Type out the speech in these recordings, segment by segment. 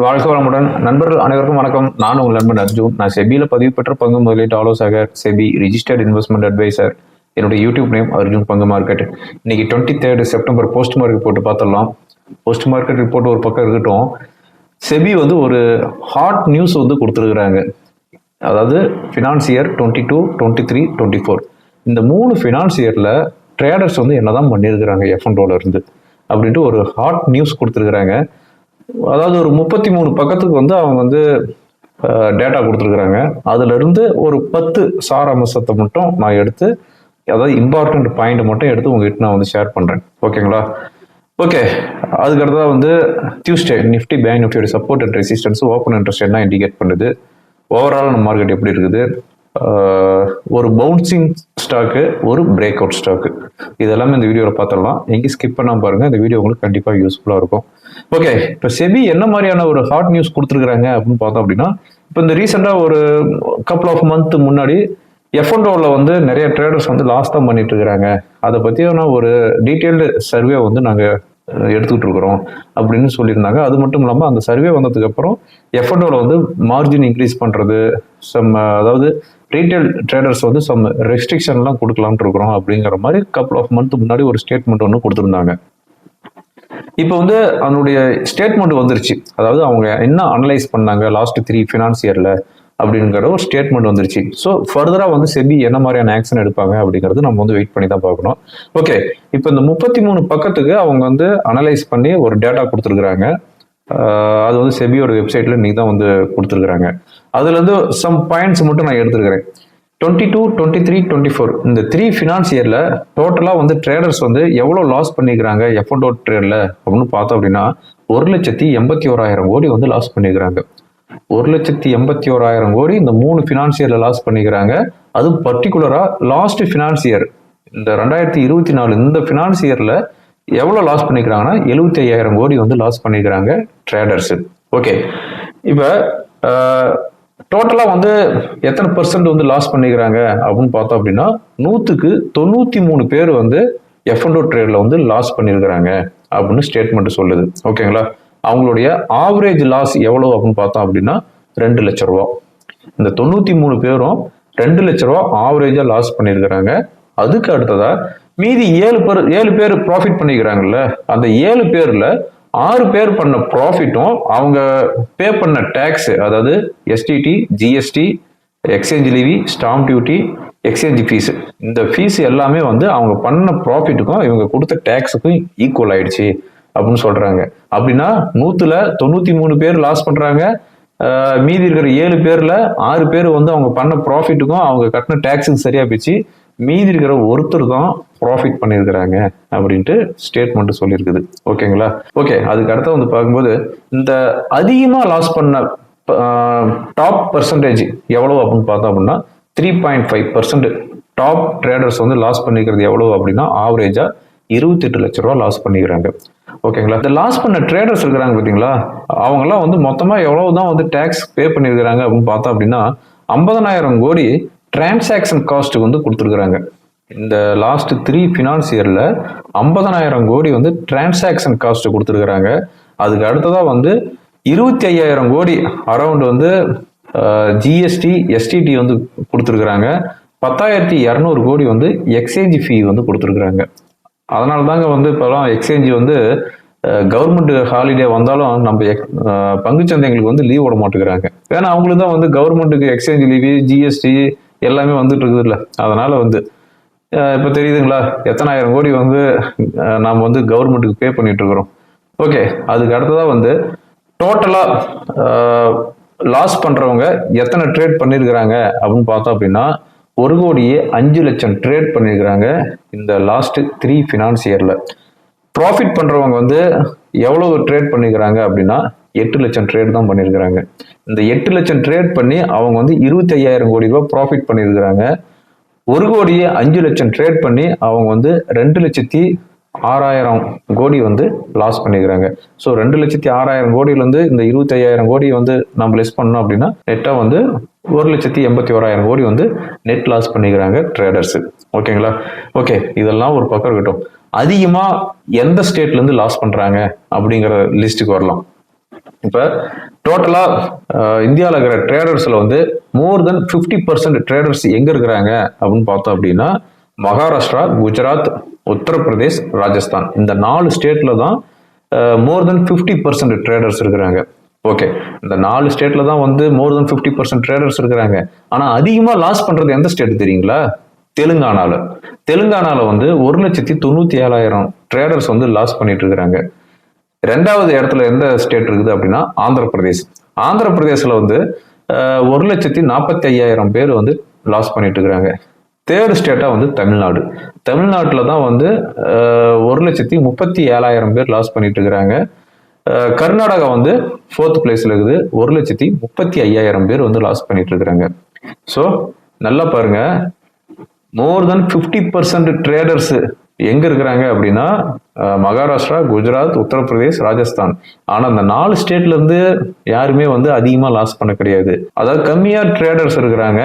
வாழ்க வளமுடன். நண்பர்கள் அனைவருக்கும் வணக்கம். நான் உங்கள் நண்பன் அர்ஜுன். நான் செபியில் பதிவு பெற்ற பங்கு முதலீட்டு ஆலோசகர் செபி ரிஜிஸ்டர்ட் இன்வெஸ்ட்மெண்ட் அட்வைசர் என்னுடைய யூடியூப் நேம் அர்ஜுன் பங்கு மார்க்கெட் இன்னைக்கு twenty third September post market போட்டு பார்த்துடலாம். போஸ்ட் மார்க்கெட் ரிப்போர்ட் ஒரு பக்கம் இருக்கட்டும். செபி வந்து ஒரு ஹாட் நியூஸ் வந்து கொடுத்துருக்குறாங்க. அதாவது finance year twenty two twenty three twenty four இந்த மூணு ஃபினான்ஸ் இயரில் ட்ரேடர்ஸ் வந்து என்னதான் பண்ணியிருக்கிறாங்க எஃப் இருந்து அப்படின்ட்டு ஒரு ஹாட் நியூஸ் கொடுத்துருக்குறாங்க. அதாவது ஒரு முப்பத்தி மூணு பக்கத்துக்கு வந்து அவங்க வந்து டேட்டா கொடுத்துருக்குறாங்க. அதுல இருந்து ஒரு பத்து சாராம்சத்தை மட்டும் நான் எடுத்து அதாவது இம்பார்ட்டன்ட் பாயிண்ட் மட்டும் எடுத்து உங்ககிட்ட நான் வந்து ஷேர் பண்றேன். ஓகேங்களா ஓகே அதுக்கடுத்தா வந்து டியூஸ்டே நிஃப்டி பேங்க் நிஃப்டியோட support and resistance open interest என்ன இண்டிகேட் பண்ணுது? ஓவரால் நம்ம மார்க்கெட் எப்படி இருக்குது? ஒரு பவுன்சிங் ஸ்டாக்கு ஒரு பிரேக் அவுட் ஸ்டாக்கு இதெல்லாமே இந்த வீடியோவில் பார்த்துடலாம். எங்கேயும் ஸ்கிப் பண்ணாம பாருங்கள் இந்த வீடியோ உங்களுக்கு கண்டிப்பாக யூஸ்ஃபுல்லாக இருக்கும். ஓகே இப்போ செபி என்ன மாதிரியான ஒரு ஹாட் நியூஸ் கொடுத்துருக்குறாங்க அப்படின்னு பார்த்தோம் அப்படின்னா இப்போ இந்த ரீசெண்டாக ஒரு கப்புள் ஆஃப் மந்த் முன்னாடி எஃப்என்டோவில் வந்து நிறைய ட்ரேடர்ஸ் வந்து லாஸ் தான் பண்ணிட்டு இருக்கிறாங்க. அதை பற்றியான ஒரு டீட்டெயில்டு சர்வே வந்து நாங்கள் எடுத்துக்கிட்டு இருக்கிறோம் அப்படின்னு சொல்லியிருந்தாங்க. அது மட்டும் இல்லாமல் அந்த சர்வே வந்ததுக்கு அப்புறம் எஃப்என்டோவில் வந்து மார்ஜின் இன்க்ரீஸ் பண்ணுறது சம் அதாவது ரீட்டைல் ட்ரேடர்ஸ் வந்து சம் ரெஸ்ட்ரிக்ஷன்லாம் கொடுக்கலாம்னு இருக்கிறோம் அப்படிங்கிற மாதிரி கப்புள் ஆஃப் மந்த் முன்னாடி ஒரு ஸ்டேட்மெண்ட் ஒன்று கொடுத்துருந்தாங்க. இப்போ வந்து அதனுடைய ஸ்டேட்மெண்ட் வந்துருச்சு. அதாவது அவங்க என்ன அனலைஸ் பண்ணாங்க லாஸ்ட் த்ரீ ஃபினான்ஸ் இயரில் அப்படிங்கிற ஒரு ஸ்டேட்மெண்ட் வந்துருச்சு. ஸோ ஃபர்தராக வந்து செபி என்ன மாதிரியான ஆக்ஷன் எடுப்பாங்க அப்படிங்கிறது நம்ம வந்து வெயிட் பண்ணி தான் பார்க்கணும். ஓகே இப்போ இந்த முப்பத்தி மூணு பக்கத்துக்கு அவங்க வந்து அனலைஸ் பண்ணி ஒரு டேட்டா கொடுத்துருக்குறாங்க. அது வந்து செபியோட வெப்சைட்ல நீ தான் வந்து கொடுத்துருக்குறாங்க. அதுல இருந்து சம் பாயிண்ட்ஸ் மட்டும் நான் எடுத்துருக்கிறேன். Twenty two twenty three twenty four இந்த த்ரீ ஃபினான்ஸ் இயரில் டோட்டலாக வந்து ட்ரேடர்ஸ் வந்து எவ்வளோ லாஸ் பண்ணிக்கிறாங்க எஃப்என்டோ ட்ரேடில் அப்படின்னு பார்த்தோம் அப்படின்னா ஒரு லட்சத்தி எண்பத்தி ஓராயிரம் கோடி வந்து லாஸ் பண்ணிக்கிறாங்க ஒரு லட்சத்தி எண்பத்தி ஓராயிரம் கோடி இந்த மூணு ஃபினான்ஸ் இயரில் லாஸ் பண்ணிக்கிறாங்க அது பர்டிகுலராக லாஸ்ட் ஃபினான்ஸ் இயர் இந்த ரெண்டாயிரத்தி இருபத்தி நாலு இந்த ஃபினான்ஸ் இயரில் எவ்வளோ லாஸ் பண்ணிக்கிறாங்கன்னா எழுபத்தி ஐயாயிரம் கோடி வந்து லாஸ் பண்ணிக்கிறாங்க ட்ரேடர்ஸ் ஓகே இப்போ டோட்டலாக வந்து எத்தனை பர்சன்ட் வந்து லாஸ் பண்ணிக்கிறாங்க அப்படின்னு பார்த்தோம் அப்படின்னா நூற்றுக்கு தொண்ணூற்றி மூணு பேர் வந்து எஃப்என்டோ ட்ரேடில் வந்து லாஸ் பண்ணியிருக்கிறாங்க அப்படின்னு ஸ்டேட்மெண்ட் சொல்லுது. ஓகேங்களா அவங்களுடைய ஆவரேஜ் லாஸ் எவ்வளோ அப்படின்னு பார்த்தோம் அப்படின்னா ரெண்டு லட்ச ரூபா. இந்த தொண்ணூற்றி மூணு பேரும் ரெண்டு லட்ச ரூபா ஆவரேஜாக லாஸ் பண்ணியிருக்கிறாங்க. அதுக்கு அடுத்ததாக மீதி ஏழு பேர் ஏழு பேர் ப்ராஃபிட் பண்ணிக்கிறாங்கல்ல அந்த ஏழு பேரில் ஆறு பேர் பண்ண ப்ராஃபிட்டும் அவங்க பே பண்ண டேக்ஸ் அதாவது STT GST exchange levy stamp duty exchange fees இந்த ஃபீஸ் எல்லாமே வந்து அவங்க பண்ண ப்ராஃபிட்டுக்கும் இவங்க கொடுத்த டேக்ஸுக்கும் ஈக்குவல் ஆயிடுச்சு அப்படின்னு சொல்றாங்க. அப்படின்னா நூத்துல தொண்ணூத்தி மூணு பேர் லாஸ் பண்றாங்க. மீதி இருக்கிற ஏழு பேர்ல ஆறு பேர் வந்து அவங்க பண்ண ப்ராஃபிட்டுக்கும் அவங்க கட்டின டேக்ஸுக்கு சரியா போச்சு மீதி இருக்கிற ஒருத்தர் தான் ப்ராஃபிட் பண்ணியிருக்கிறாங்க அப்படின்ட்டு ஸ்டேட்மெண்ட் சொல்லியிருக்குது. ஓகேங்களா ஓகே அதுக்கு அடுத்த வந்து பார்க்கும்போது இந்த அதிகமாக லாஸ் பண்ண டாப் பர்சன்டேஜ் எவ்வளோ அப்படின்னு பார்த்தோம் அப்படின்னா three point five percent top traders வந்து லாஸ் பண்ணிக்கிறது எவ்வளோ அப்படின்னா ஆவரேஜாக இருபத்தெட்டு லட்ச ரூபா லாஸ் பண்ணிக்கிறாங்க. ஓகேங்களா இந்த லாஸ் பண்ண ட்ரேடர்ஸ் இருக்கிறாங்க பார்த்தீங்களா? அவங்கெல்லாம் வந்து மொத்தமாக எவ்வளவு தான் வந்து டேக்ஸ் பே பண்ணியிருக்கிறாங்க அப்படின்னு பார்த்தோம் அப்படின்னா ஐம்பதனாயிரம் கோடி டிரான்சாக்ஷன் காஸ்ட் வந்து கொடுத்துருக்குறாங்க. இந்த லாஸ்ட் த்ரீ ஃபினான்ஸ் இயரில் ஐம்பதனாயிரம் கோடி வந்து டிரான்சாக்ஷன் காஸ்ட் கொடுத்துருக்குறாங்க. அதுக்கு அடுத்ததாக வந்து இருபத்தி ஐயாயிரம் கோடி அரௌண்ட் வந்து ஜிஎஸ்டி எஸ்டிடி வந்து கொடுத்துருக்குறாங்க. பத்தாயிரத்தி இரநூறு கோடி வந்து எக்ஸ்சேஞ்ச் ஃபீ வந்து கொடுத்துருக்குறாங்க. அதனால தாங்க வந்து இப்போலாம் எக்ஸ்சேஞ்ச் வந்து கவர்மெண்ட் ஹாலிடே வந்தாலும் நம்ம எக்- பங்குச்சந்தைங்களுக்கு வந்து லீவ் விட மாட்டேங்கிறாங்க. ஏன்னா அவங்களுக்கு தான் வந்து கவர்மெண்ட்டுக்கு எக்ஸ்சேஞ்ச் லீவு ஜிஎஸ்டி எல்லாமே வந்துட்டு இருக்குது இல்லை அதனால் வந்து இப்போ தெரியுதுங்களா? எத்தனாயிரம் கோடி வந்து நாம் வந்து கவர்மெண்ட்டுக்கு பே பண்ணிட்டு இருக்கிறோம். ஓகே அதுக்கு அடுத்ததாக வந்து டோட்டலாக லாஸ் பண்ணுறவங்க எத்தனை ட்ரேட் பண்ணியிருக்கிறாங்க அப்படின்னு பார்த்தோம் அப்படின்னா ஒரு கோடியே அஞ்சு லட்சம் ட்ரேட் பண்ணியிருக்கிறாங்க இந்த லாஸ்ட் த்ரீ ஃபினான்ஸ் இயரில் ப்ராஃபிட் பண்ணுறவங்க வந்து எவ்வளோ ட்ரேட் பண்ணிக்கிறாங்க அப்படின்னா எட்டு லட்சம் ட்ரேட் தான் பண்ணியிருக்கிறாங்க. இந்த எட்டு லட்சம் ட்ரேட் பண்ணி அவங்க வந்து இருபத்தி ஐயாயிரம் கோடி ரூபாய் ப்ராஃபிட் பண்ணியிருக்கிறாங்க. ஒரு கோடியே அஞ்சு லட்சம் ட்ரேட் பண்ணி அவங்க வந்து ரெண்டு லட்சத்தி ஆறாயிரம் கோடி வந்து லாஸ் பண்ணிக்கிறாங்க ஸோ ரெண்டு லட்சத்தி ஆறாயிரம் கோடியிலேருந்து இந்த இருபத்தி ஐயாயிரம் கோடி வந்து நம்ம லெஸ் பண்ணோம் அப்படின்னா நெட்டாக வந்து ஒரு லட்சத்தி எண்பத்தி ஓராயிரம் கோடி வந்து நெட் லாஸ் பண்ணிக்கிறாங்க ட்ரேடர்ஸு ஓகேங்களா ஓகே இதெல்லாம் ஒரு பக்கம் இருக்கட்டும். அதிகமாக எந்த ஸ்டேட்லேருந்து லாஸ் பண்ணுறாங்க அப்படிங்கிற லிஸ்ட்டுக்கு வரலாம். இப்போ டோட்டலாக இந்தியாவில் இருக்கிற ட்ரேடர்ஸில் வந்து more than fifty percent traders எங்கே இருக்கிறாங்க அப்படின்னு பார்த்தோம் அப்படின்னா மகாராஷ்டிரா குஜராத் உத்தரப்பிரதேஷ் ராஜஸ்தான். இந்த நாலு ஸ்டேட்டில் தான் more than fifty percent traders இருக்கிறாங்க. ஓகே இந்த நாலு ஸ்டேட்டில் தான் வந்து more than fifty percent traders இருக்கிறாங்க. ஆனால் அதிகமாக லாஸ் பண்ணுறது எந்த ஸ்டேட் தெரியுங்களா? தெலுங்கானால. தெலுங்கானால வந்து ஒரு லட்சத்தி தொண்ணூற்றி ஏழாயிரம் ட்ரேடர்ஸ் வந்து லாஸ் பண்ணிட்டு இருக்கிறாங்க. ரெண்டாவது இடத்துல எந்த ஸ்டேட் இருக்குது அப்படின்னா ஆந்திர பிரதேஷ் ஆந்திர பிரதேசில் வந்து ஒரு லட்சத்தி நாற்பத்தி ஐயாயிரம் பேர் வந்து லாஸ் பண்ணிட்டு இருக்கிறாங்க. தேர்ட் ஸ்டேட்டாக வந்து தமிழ்நாடு. தமிழ்நாட்டில் தான் வந்து ஒரு லட்சத்தி முப்பத்தி ஏழாயிரம் பேர் லாஸ் பண்ணிட்டு இருக்கிறாங்க. கர்நாடகா வந்து ஃபோர்த் பிளேஸ்ல இருக்குது. ஒரு லட்சத்தி முப்பத்தி ஐயாயிரம் பேர் வந்து லாஸ் பண்ணிட்டு இருக்கிறாங்க. ஸோ நல்லா பாருங்க. More than fifty percent traders எங்க இருக்கிறாங்க அப்படின்னா மகாராஷ்டிரா குஜராத் உத்தரப்பிரதேஷ் ராஜஸ்தான். ஆனா அந்த நாலு ஸ்டேட்ல இருந்து யாருமே வந்து அதிகமா லாஸ் பண்ண கிடையாது. அதாவது கம்மியா ட்ரேடர்ஸ் இருக்கிறாங்க.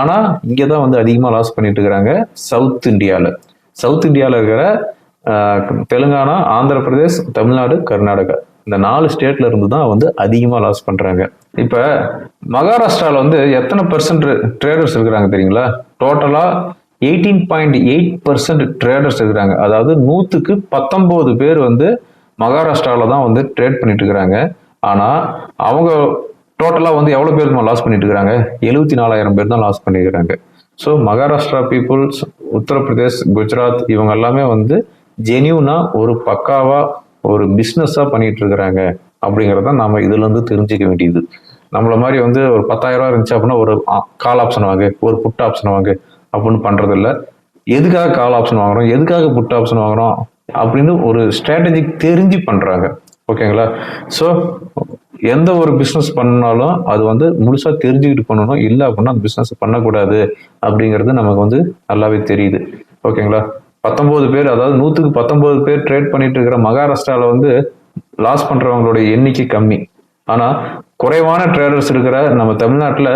ஆனா இங்கதான் வந்து அதிகமா லாஸ் பண்ணிட்டு இருக்கிறாங்க சவுத் இந்தியால சவுத் இந்தியால இருக்கிற தெலுங்கானா ஆந்திர பிரதேஷ் தமிழ்நாடு கர்நாடகா. இந்த நாலு ஸ்டேட்ல இருந்து தான் வந்து அதிகமா லாஸ் பண்றாங்க. இப்ப மகாராஷ்டிரால வந்து எத்தனை பர்சன்ட் ட்ரேடர்ஸ் இருக்கிறாங்க தெரியுங்களா? டோட்டலா eighteen point eight percent traders இருக்கிறாங்க. அதாவது நூற்றுக்கு பத்தொம்போது பேர் வந்து மகாராஷ்டிராவில் தான் வந்து ட்ரேட் பண்ணிட்டு இருக்கிறாங்க. ஆனால் அவங்க டோட்டலாக வந்து எவ்வளோ பேர் லாஸ் பண்ணிட்டு இருக்கிறாங்க? எழுபத்தி நாலாயிரம் பேர் தான் லாஸ் பண்ணியிருக்கிறாங்க ஸோ மகாராஷ்டிரா பீப்புள்ஸ் உத்தரப்பிரதேஷ் குஜராத் இவங்க எல்லாமே வந்து ஜெனியூனா ஒரு பக்காவாக ஒரு பிஸ்னஸாக பண்ணிட்டு இருக்கிறாங்க. அப்படிங்கிறத நம்ம இதுலேருந்து தெரிஞ்சிக்க தெரிஞ்சுக்க வேண்டியது. நம்மள மாதிரி வந்து ஒரு பத்தாயிரம் ரூபா இருந்துச்சு அப்படின்னா ஒரு கால் ஆப்ஷன் வாங்க ஒரு புட் ஆப்ஷன் வாங்க. அப்படின்னு பண்ணுறதில்ல எதுக்காக கால் ஆப்ஷன் வாங்குறோம்? எதுக்காக புட் ஆப்ஷன் வாங்குறோம்? அப்படின்னு ஒரு ஸ்ட்ராட்டஜி தெரிஞ்சு பண்ணுறாங்க ஓகேங்களா ஸோ எந்த ஒரு பிஸ்னஸ் பண்ணாலும் அது வந்து முழுசாக தெரிஞ்சுக்கிட்டு பண்ணணும். இல்லை அப்படின்னா அந்த பிஸ்னஸ் பண்ணக்கூடாது அப்படிங்கிறது நமக்கு வந்து நல்லாவே தெரியுது. ஓகேங்களா பத்தொம்போது பேர் அதாவது நூற்றுக்கு பத்தொம்போது பேர் ட்ரேட் பண்ணிட்டு இருக்கிற மகாராஷ்டிராவில் வந்து லாஸ் பண்ணுறவங்களுடைய எண்ணிக்கை கம்மி. ஆனால் குறைவான ட்ரேடர்ஸ் இருக்கிற நம்ம தமிழ்நாட்டில்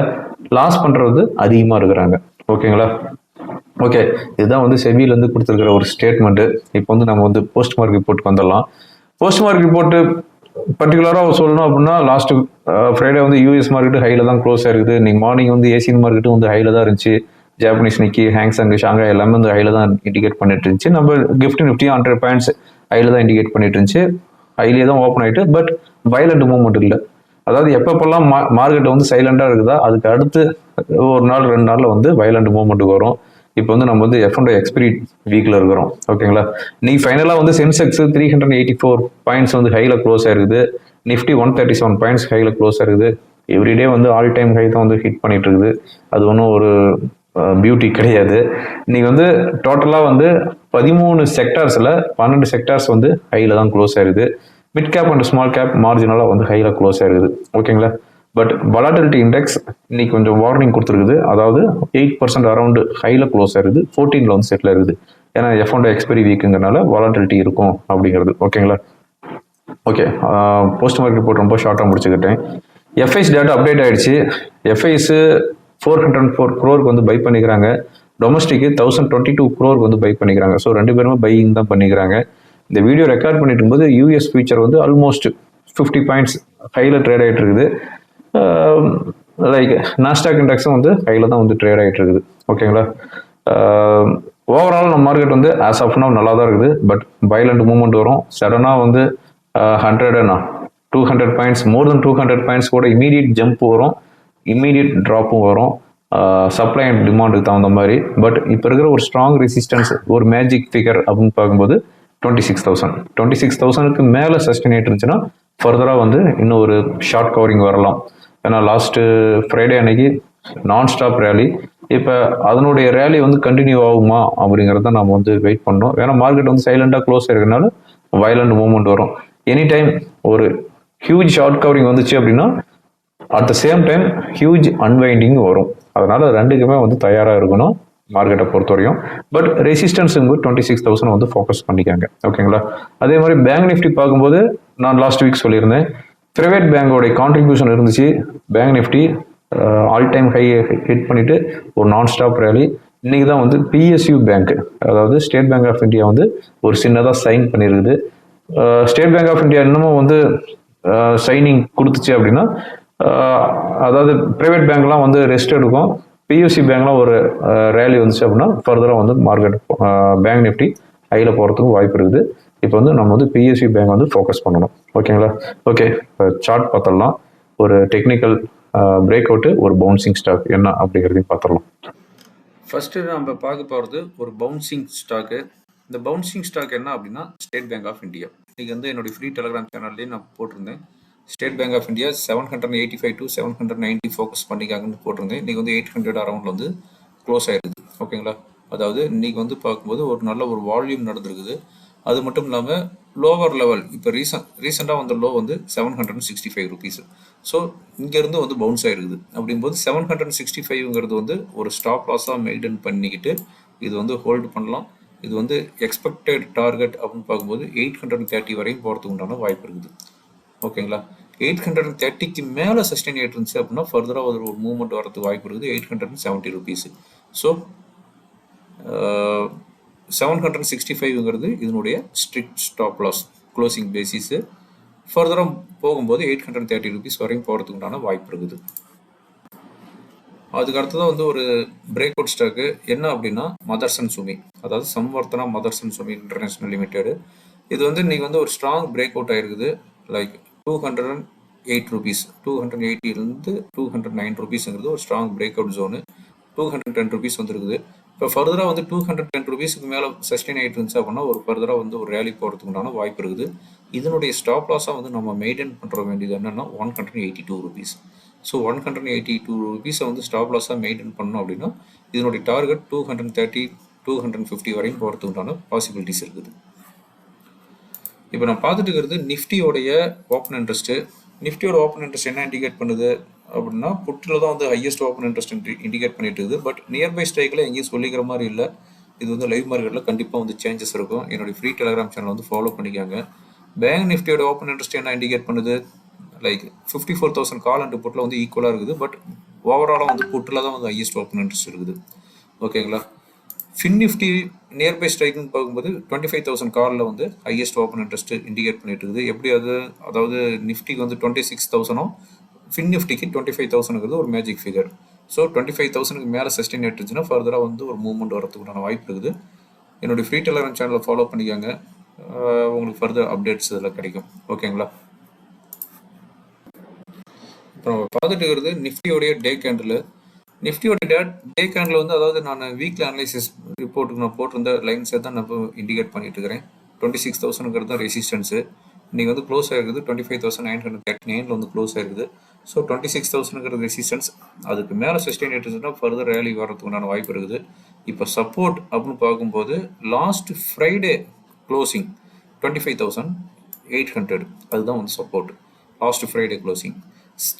லாஸ் பண்ணுறது அதிகமாக இருக்கிறாங்க. ஓகேங்களா? ஓகே இதுதான் வந்து செபியில இருந்து கொடுத்துருக்கிற ஒரு ஸ்டேட்மெண்ட்டு இப்போ வந்து நம்ம வந்து போஸ்ட் மார்க் ரிப்போர்ட்டுக்கு வந்துடலாம். போஸ்ட் மார்க் ரிப்போர்ட்டு பர்டிகுலராக சொல்லணும் அப்படின்னா லாஸ்ட் ஃப்ரைடே வந்து யூஎஸ் மார்க்கெட்டு ஹையில் தான் க்ளோஸ் ஆயிருக்குது இன்னைக்கு மார்னிங் வந்து ஏசியன் மார்க்கெட்டும் வந்து ஹையில் தான் இருந்துச்சு. ஜாப்பனீஸ் நிக்கி ஹேங்ஸாங் ஷாங்காய் எல்லாமே வந்து ஹையில் தான் இண்டிகேட் பண்ணிட்டு இருந்துச்சு. நம்ம கிஃப்ட் நிஃப்டி ஹண்ட்ரட் பாயிண்ட்ஸ் ஹையில் தான் இண்டிகேட் பண்ணிட்டு இருந்துச்சு. ஹைலியே தான் ஓப்பன் ஆகிட்டு பட் வயலண்ட் மூவ்மெண்ட் இல்லை. அதாவது எப்பப்பெல்லாம் மா மார்க்கெட் வந்து சைலண்டாக இருக்குதா அதுக்கு அடுத்து ஒரு நாள் ரெண்டு நாளில் வந்து வயலண்ட் மூவ்மெண்ட்டுக்கு வரும். இப்போ வந்து நம்ம வந்து எஃப் அண்ட் எக்ஸ்பிரி வீக்கில் இருக்கிறோம். ஓகேங்களா இன்னைக்கு ஃபைனலாக வந்து Sensex three hundred eighty four points வந்து ஹையில் க்ளோஸ் ஆயிருக்குது. Nifty one thirty seven points ஹையில் க்ளோஸ் ஆயிருக்குது. எவ்ரிடே வந்து ஆல் டைம் ஹை தான் வந்து ஹிட் பண்ணிட்டு இருக்குது. அது ஒன்றும் ஒரு பியூட்டி கிடையாது. இன்னைக்கு வந்து டோட்டலாக வந்து பதிமூணு செக்டார்ஸில் பன்னெண்டு செக்டார்ஸ் வந்து ஹையில் தான் க்ளோஸ் ஆயிருது. Mid cap and small cap மார்ஜினலாக வந்து ஹையில் க்ளோஸ் ஆயிருக்குது. ஓகேங்களா பட் வலாட்டிலிட்டி இண்டெக்ஸ் இன்னைக்கு கொஞ்சம் வார்னிங் கொடுத்துருக்குது. அதாவது எயிட் பர்சன்ட் அரௌண்டு ஹையில் க்ளோஸ் ஆயிருக்குது. ஃபோர்டீனில் வந்து செட்டில் இருக்குது ஏன்னா எஃப் அண்ட் எக்ஸ்பைரி வீக்குங்கிறனால வலாட்டிலிட்டி இருக்கும் அப்படிங்கிறது. ஓகேங்களா ஓகே போஸ்ட் மார்க் ரிப்போர்ட் ரொம்ப ஷார்ட்டாக முடிச்சுக்கிட்டேன். எஃப்ஐஸ் டேட்டா அப்டேட் ஆயிடுச்சு. எஃப்ஐஸு ஃபோர் ஹண்ட்ரட் ஃபோர் க்ரோருக்கு வந்து பை பண்ணிக்கிறாங்க. டொமஸ்டிக்கு தௌசண்ட் டுவெண்ட்டி டூ க்ரோருக்கு வந்து பை பண்ணிக்கிறாங்க. ஸோ ரெண்டு பேருமே பையிங் தான் பண்ணிக்கிறாங்க. இந்த வீடியோ ரெக்கார்ட் பண்ணிட்டு இருக்கும்போது யூஎஸ் ஃபியூச்சர் வந்து ஆல்மோஸ்ட் ஃபிஃப்டி பாயிண்ட்ஸ் ஹையில் ட்ரேட் ஆகிட்டு இருக்குது. லைக் நாஸ்டாக் இண்டெக்ஸும் வந்து ஹையில் தான் வந்து ட்ரேட் ஆகிட்டு இருக்குது. ஓகேங்களா ஓவரால் நம்ம மார்க்கெட் வந்து ஆஸ் ஆஃப் நவ் நல்லா தான் இருக்குது. பட் பைலண்ட் மூவ்மெண்ட் வரும். சடனாக வந்து hundred two hundred points more than two hundred points கூட இமீடியட் ஜம்ப் வரும். இம்மீடியட் ட்ராப்பும் வரும். சப்ளை அண்ட் டிமாண்டுக்கு தகுந்த மாதிரி. பட் இப்போ இருக்கிற ஒரு ஸ்ட்ராங் ரெசிஸ்டன்ஸ் ஒரு மேஜிக் ஃபிகர் அப்படின்னு பார்க்கும்போது twenty six thousand twenty six தௌசண்ட்க்கு மேலே சஸ்டெயின் ஆகிட்டு இருந்துச்சுன்னா ஃபர்தராக வந்து இன்னும் ஒரு ஷார்ட் கவரிங் வரலாம். ஏன்னா லாஸ்ட்டு ஃப்ரைடே அன்னைக்கு நான் ஸ்டாப் ரேலி இப்போ அதனுடைய ரேலி வந்து கண்டினியூ ஆகுமா அப்படிங்கிறத நம்ம வந்து வெயிட் பண்ணோம் ஏன்னா மார்க்கெட் வந்து சைலண்டாக க்ளோஸ் ஆயிருக்கனால வயலண்ட் மூவ்மெண்ட் வரும். எனி டைம் ஒரு ஹியூஜ் ஷார்ட் கவரிங் வந்துச்சு அப்படின்னா at the same time huge unwinding வரும். அதனால் ரெண்டுக்குமே வந்து தயாராக இருக்கணும். மார்க்கெட்டை பொறுத்த வரையும் பட் ரெசிஸ்டன்ஸுங்க டுவெண்ட்டி சிக்ஸ் தௌசண்ட் வந்து ஃபோக்கஸ் பண்ணிக்காங்க. ஓகேங்களா அதே மாதிரி பேங்க் நிஃப்டி பார்க்கும்போது நான் லாஸ்ட் வீக் சொல்லியிருந்தேன். ப்ரைவேட் பேங்கோடைய கான்ட்ரிபியூஷன் இருந்துச்சு. Bank Nifty all time high hit பண்ணிவிட்டு ஒரு நான் ஸ்டாப் ரேலி இன்றைக்கி தான் வந்து பிஎஸ்யூ பேங்க் அதாவது ஸ்டேட் பேங்க் ஆஃப் இந்தியா வந்து ஒரு சின்னதாக சைன் பண்ணியிருக்குது ஸ்டேட் பேங்க் ஆஃப் இந்தியா இன்னமும் வந்து சைனிங் கொடுத்துச்சு அப்படின்னா அதாவது ப்ரைவேட் பேங்க்லாம் வந்து ரெஸ்ட் எடுக்கும். பியூசி பேங்க்லாம் ஒரு ரேலி வந்துச்சு அப்படின்னா ஃபர்தராக வந்து மார்க்கெட் பேங்க் நிஃப்டி ஹையில் போகிறதுக்கு வாய்ப்பு இருக்குது. இப்போ வந்து நம்ம வந்து பிஎஸ்சி பேங்க் வந்து ஃபோக்கஸ் பண்ணணும். ஓகேங்களா ஓகே இப்போ சார்ட் பார்த்துடலாம். ஒரு டெக்னிக்கல் பிரேக் அவுட்டு ஒரு பவுன்சிங் ஸ்டாக் என்ன அப்படிங்கிறதையும் பார்த்துடலாம். ஃபஸ்ட்டு நம்ம பார்க்க போகிறது ஒரு பவுன்சிங் ஸ்டாக்கு இந்த பவுன்சிங் ஸ்டாக் என்ன அப்படின்னா ஸ்டேட் பேங்க் ஆஃப் இந்தியா இன்றைக்கி வந்து என்னுடைய ஃப்ரீ டெலிகிராம் சேனல்லேயே நான் போட்டிருந்தேன். State Bank of India seven hundred eighty five to seven hundred ninety focus பண்ணிக்காங்கன்னு போட்டிருந்தேன். இன்றைக்கி வந்து எயிட் ஹண்ட்ரட் அரௌண்டில் வந்து க்ளோஸ் ஆயிருக்குது ஓகேங்களா அதாவது இன்றைக்கி வந்து பார்க்கும்போது ஒரு நல்ல ஒரு வால்யூம் நடந்திருக்குது. அது மட்டும் இல்லாமல் லோவர் லெவல் இப்போ ரீசன் ரீசெண்டாக வந்த லோ வந்து seven hundred sixty five rupees so இங்கேருந்து வந்து பவுன்ஸ் ஆயிருக்குது. அப்படிங்கும்போது செவன் ஹண்ட்ரட் சிக்ஸ்டி ஃபைவ்ங்கிறது வந்து ஒரு ஸ்டாப் லாஸாக மெயின்டைன் பண்ணிக்கிட்டு இது வந்து ஹோல்டு பண்ணலாம். இது வந்து எக்ஸ்பெக்டட் டார்கெட் அப்படின்னு பார்க்கும்போது எயிட் ஹண்ட்ரட் தேர்ட்டி வரையும் போகிறதுக்கு உண்டான வாய்ப்பு இருக்குது. ஓகேங்களா? எயிட் ஹண்ட்ரட் தேர்ட்டிக்கு மேலே சஸ்டெயின் ஆகிட்டு இருந்துச்சு அப்படின்னா ஃபர்தராக ஒரு ஒரு மூவ்மெண்ட் வரதுக்கு வாய்ப்பு இருக்குது. Eight hundred and seventy rupees so seven hundred sixty ஃபைவ்ங்கிறது இதனுடைய strict stop loss closing basis ஃபர்தராக போகும்போது எயிட் ஹண்ட்ரட் தேர்ட்டி ருபீஸ் வரையும் போகிறதுக்கு உண்டான வாய்ப்பு இருக்குது. அதுக்கு தான் வந்து ஒரு பிரேக் அவுட் ஸ்டாக்கு என்ன அப்படின்னா மதர்சன் சுமி அதாவது சம்வர்த்தனா மதர்சன் சுமி இன்டர்நேஷனல் லிமிடெடு இது வந்து இன்னைக்கு வந்து ஒரு ஸ்ட்ராங் பிரேக் அவுட் ஆயிருக்குது. Like two hundred and eight rupees two hundred எயிட்டிலேருந்து two hundred nine ருபீஸுங்கிறது ஒரு strong break out zone two hundred ten rupees வந்துருக்குது. இப்போ ஃபர்தராக வந்து டூ ஹண்ட்ரட் டென் ருபீஸுக்கு மேலே சஸ்டெயின் ஆகிட்டு இருந்துச்சு அப்படின்னா ஒரு ஃபர்தராக வந்து ஒரு ரேலி போகிறதுக்கு உண்டான வாய்ப்பு இருக்குது. இதனுடைய ஸ்டாப் லாஸாக வந்து நம்ம மெயின்டைன் பண்ணுற வேண்டியது என்னென்னா one hundred eighty two rupees so one hundred eighty two ருபீஸை வந்து ஸ்டாப் லாஸாக மெயின்டைன் பண்ணோம் அப்படின்னா இதனுடைய target two hundred thirty two hundred fifty வரையும் போகிறதுக்கு உண்டான பாசிபிலிட்டிஸ் இருக்குது. இப்போ நான் பார்த்துட்டு இருக்கிறது நிஃப்டியோடைய ஓப்பன் இன்ட்ரெஸ்ட்டு நிஃப்டியோட ஓப்பன் இன்ட்ரெஸ்ட் என்ன இண்டிகேட் பண்ணுது அப்படின்னா புட்டில் தான் வந்து ஹையஸ்ட் ஓப்பன் இன்ட்ரெஸ்ட் இண்டிகேட் பண்ணிட்டு இருக்குது. பட் நியர்பை ஸ்ட்ரைக்கில் எங்கேயும் சொல்லிக்கிற மாதிரி இல்லை. இது வந்து லைவ் மார்க்கெட்டில் கண்டிப்பாக வந்து சேஞ்சஸ் இருக்கும். என்னுடைய ஃப்ரீ டெலிகிராம் சேனல் வந்து ஃபாலோ பண்ணிக்காங்க. பேங்க் நிஃப்டியோட ஓப்பன் இன்ட்ரெஸ்ட் என்ன இண்டிகேட் பண்ணுது? Like fifty four thousand call and புட்டில் வந்து ஈக்குவலாக இருக்குது. பட் ஓவராலாக வந்து புட்டில் தான் வந்து ஹையஸ்ட் ஓப்பன் இன்ட்ரெஸ்ட் இருக்குது. ஓகேங்களா ஃபின் நிஃப்டி நியர்பை ஸ்ட்ரைக்குன்னு பார்க்கும்போது டுவெண்ட்டி ஃபைவ் தௌசண்ட் காலில் வந்து ஹையஸ்ட் ஓப்பன் இன்ட்ரெஸ்ட் இண்டிகேட் பண்ணிட்டு இருக்குது. எப்படி அது? அதாவது நிஃப்டிக்கு வந்து டுவெண்ட்டி சிக்ஸ் தௌசண்டும் ஃபின் நிஃப்டிக்கு டுவெண்ட்டி ஃபைவ் தௌசண்ட்ங்கிறது ஒரு magic figure so twenty five தௌசண்ட்க்கு மேலே சஸ்டெயின் ஆகிட்டுச்சுன்னா ஃபர்தராக வந்து ஒரு மூவ்மெண்ட் வரதுக்குண்டான வாய்ப்பு இருக்குது. என்னுடைய ஃப்ரீ டெலகிராம் சேனலை ஃபாலோ பண்ணிக்கோங்க. உங்களுக்கு ஃபர்தர் அப்டேட்ஸ் இதில் கிடைக்கும். ஓகேங்களா இப்போ நம்ம பார்த்துட்டு இருக்கிறது நிஃப்டியோடைய டே கேண்டில் நிஃப்டியோட டேட் டே கேண்டில் வந்து அதாவது நான் வீக்லி அனலைசிஸ் ரிப்போர்ட்டுக்கு நான் போட்டிருந்த லைன்ஸை தான் நான் இப்போ இண்டிகேட் பண்ணிட்டு இருக்கிறேன் டுவெண்ட்டி சிக்ஸ் தௌசண்ட்ங்கிறது தான் ரெசிஸ்டன்ஸு இன்றைக்கி வந்து க்ளோஸ் ஆயிருக்குது. Twenty five thousand nine hundred thirty நைனில் வந்து க்ளோஸ் ஆயிருக்குது. ஸோ டுவெண்ட்டி சிக்ஸ் தௌசண்ட்ங்கிறது ரெசிஸ்டன்ஸ் அதுக்கு மேலே சஸ்டெயின் ஆகிட்டுச்சுன்னா ஃபர்தர் ரேலி வரதுக்கு உண்டான வாய்ப்பு இருக்குது. இப்போ சப்போர்ட் அப்படின்னு பார்க்கும்போது last Friday closing twenty five thousand eight hundred அதுதான் வந்து support last Friday closing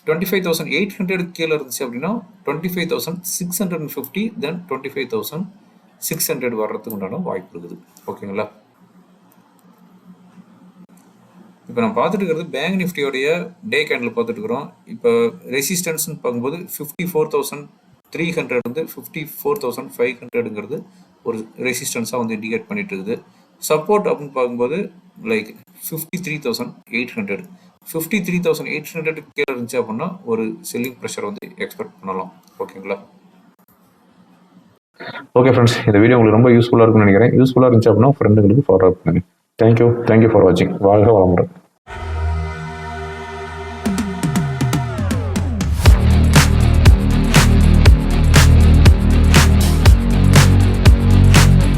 twenty five thousand eight hundred கீழே இருந்துச்சு அப்படின்னா twenty five thousand six hundred and fifty then twenty five thousand six hundred வர்றதுக்கு உண்டான வாய்ப்பு இருக்குது. ஓகேங்களா? இப்போ நான் பார்த்துட்டு இருக்கிறது பேங்க் நிஃப்டியோடைய டே கேண்டில் பார்த்துட்டு இருக்கிறோம். இப்போ ரெசிஸ்டன்ஸ்னு பார்க்கும்போது fifty four thousand three hundred வந்து ஃபிஃப்டி ஃபோர் தௌசண்ட் ஃபைவ் ஹண்ட்ரடுங்கிறது ஒரு ரெசிஸ்டன்ஸாக வந்து இண்டிகேட் பண்ணிட்டு இருக்குது. சப்போர்ட் அப்படின்னு பார்க்கும்போது like fifty three thousand eight hundred fifty three thousand eight hundred கீழே இருந்துச்சு அப்படின்னா ஒரு செல்லிங் ப்ரெஷர் வந்து எக்ஸ்பெக்ட் பண்ணலாம். ஓகேங்களா ஓகே ஃப்ரெண்ட்ஸ் இந்த வீடியோ உங்களுக்கு ரொம்ப யூஸ்ஃபுல்லாக இருக்கும்னு நினைக்கிறேன். யூஸ்ஃபுல்லாக இருந்துச்சு அப்படின்னா ஃப்ரெண்டுங்களுக்கு ஃபார்வர்ட் பண்ணுங்க. Thank you thank you for வாட்சிங் வாழ்க வளமுடன்.